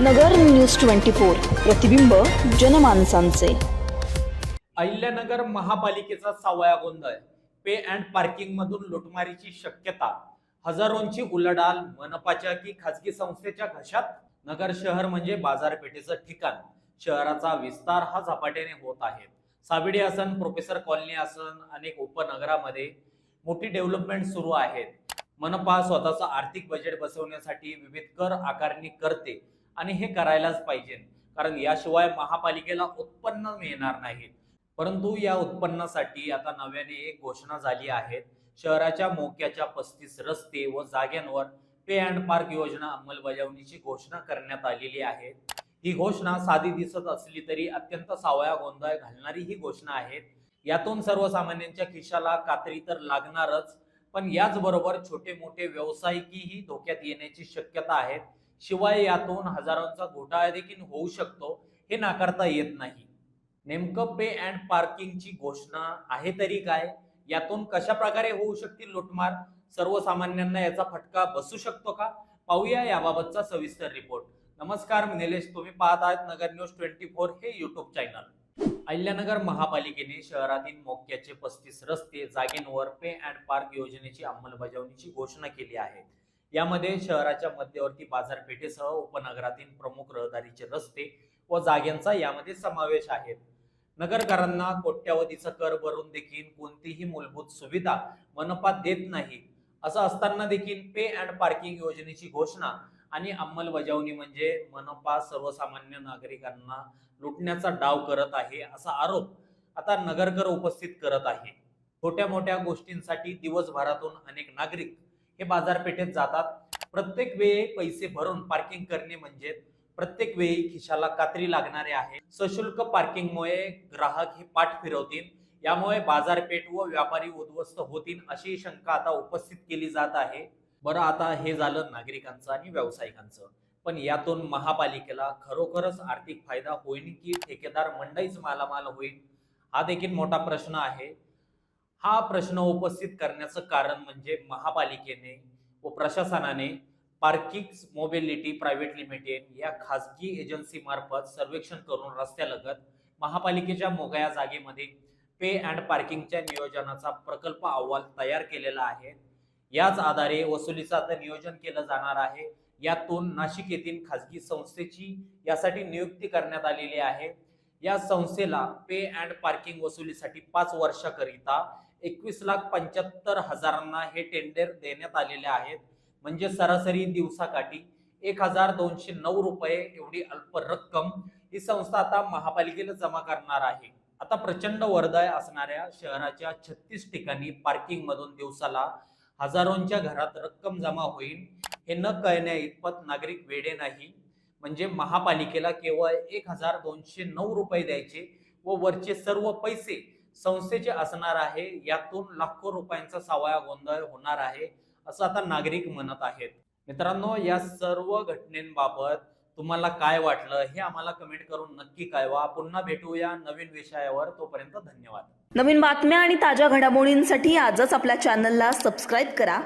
नगर news twenty four प्रतिबिंब जनमानसांचे. अहिल्यानगर महापालिकेचा सावया गोंधळ पे अँड पार्किंग मधून लुटमारीची शक्यता. हजारोंची उलाढाल मनपाच्या की खासगी संस्थेच्या घशात? नगर शहर म्हणजे बाजारपेठेचं ठिकाण. शहराचा विस्तार हा झपाट्याने होत आहे. साबिडी आसन प्रोफेसर कॉलनी आसन अनेक उपनगरामध्ये मोठी डेव्हलपमेंट सुरू आहेत. मनपा स्वतःचं आर्थिक बजेट बसवण्यासाठी विविध कर आकारणी करते. आणि हे करायलाच पाहिजे. कारण याशिवाय महापालिकेला उत्पन्न मिळणार नाही. परंतु या उत्पन्नासाठी आता नव्याने एक घोषणा झाली आहे. शहराच्या मोक्याच्या पस्तीस रस्ते व जाग्यांवर पे अँड पार्क योजना अंमलबजावणीची घोषणा करण्यात आलेली आहे. ही घोषणा साधी दिसत असली तरी अत्यंत सावया गोंधळ घालणारी ही घोषणा आहे. यातून सर्वसामान्यांच्या खिशाला कात्री तर लागणारच पण याचबरोबर छोटे मोठे व्यावसायिकही धोक्यात येण्याची शक्यता आहे. शिवाय यातून हजारोंचा घोटाळा देखील होऊ शकतो हे नाकारता येत नाही. नेमकं पे अँड पार्किंगची घोषणा आहे तरी काय? यातून कशा प्रकारे होऊ शकतील लुटमार? सर्वसामान्यांना याचा फटका बसू शकतो का? पाहूया याबाबतचा सविस्तर रिपोर्ट. नमस्कार मी निलेश. तुम्ही पाहत आहात नगर न्यूज ट्वेंटी फोर हे युट्यूब चॅनल. अहिल्यानगर महापालिकेने शहरातील मोक्याचे पस्तीस रस्ते जागेंवर पे अँड पार्क योजनेची अंमलबजावणीची घोषणा केली आहे. यामध्ये शहराच्या मध्यवर्ती बाजारपेठेसह उपनगरातील प्रमुख रहदारीचे रस्ते व जाग्यांचा यामध्ये समावेश आहे. नगरकरांना कोट्यावधीचा कर भरून देखील कोणतीही मूलभूत सुविधा मनपा देत नाही. असं असताना देखील पे अँड पार्किंग योजनेची घोषणा आणि अंमलबजावणी म्हणजे मनपा सर्वसामान्य नागरिकांना लुटण्याचा डाव करत आहे असा आरोप आता नगरकर उपस्थित करत आहे. छोट्या मोठ्या गोष्टींसाठी दिवसभरातून अनेक नागरिक हे बाजारपेठेत जातात. प्रत्येक वेळी पैसे भरून पार्किंग करणे म्हणजे प्रत्येक वेळी खिशाला कात्री लागणारे आहे. सशुल्क पार्किंगमुळे ग्राहक हे पाठ फिरवतील. यामुळे बाजारपेठ व व्यापारी उद्ध्वस्त होतील अशी शंका आता उपस्थित केली जात आहे. बरं आता हे झालं नागरिकांचं आणि व्यावसायिकांचं. पण यातून महापालिकेला खरोखरच आर्थिक फायदा होईल की ठेकेदार मंडईच मालामाल होईल? हा देखील मोठा प्रश्न आहे. हा प्रश्न उपस्थित करण्याचं कारण म्हणजे महापालिकेने व प्रशासनाने पार्किंग मोबिलिटी प्रायव्हेट लिमिटेड या खासगी एजन्सी मार्फत सर्वेक्षण करून रस्त्यालगत महापालिकेच्या मोगया जागेमध्ये पे अँड पार्किंगच्या नियोजनाचा प्रकल्प अहवाल तयार केलेला आहे. याच आधारे वसुलीचं आता नियोजन केलं जाणार आहे. यातून नाशिक येथील खासगी संस्थेची यासाठी नियुक्ती करण्यात आलेली आहे. या संस्थेला पे अँड पार्किंग वसुलीसाठी पाच वर्षाकरिता एकवीस लाख पंच्याहत्तर हजारांना हे टेंडर देण्यात आलेले आहेत. म्हणजे सरासरी दिवसाकाठी एक हजार दोनशे नऊ रुपये एवढी अल्प रक्कम ही संस्था आता महापालिकेला जमा करणार आहे. आता प्रचंड वर्दळ असणाऱ्या शहराच्या छत्तीस ठिकाणी पार्किंग मधून दिवसाला हजारोंच्या घरात रक्कम जमा होईल हे न कळण्या इतपत नागरिक वेडे नाही. म्हणजे महापालिकेला केवळ एक हजार दोनशे नऊ रुपये द्यायचे व वरचे सर्व पैसे संस्थेचे असणार आहे यातून लाखो रुपयांचा सावया गोंधळ होणार आहे असं आता नागरिक म्हणत आहेत. मित्रांनो या सर्व घटनेबाबत तुम्हाला काय वाटलं हे आम्हाला कमेंट करून नक्की कळवा. पुन्हा भेटूया नवीन विषयावर. तोपर्यंत धन्यवाद. नवीन बातम्या आणि ताज्या घडामोडींसाठी आजच आपल्या चॅनलला सबस्क्राईब करा.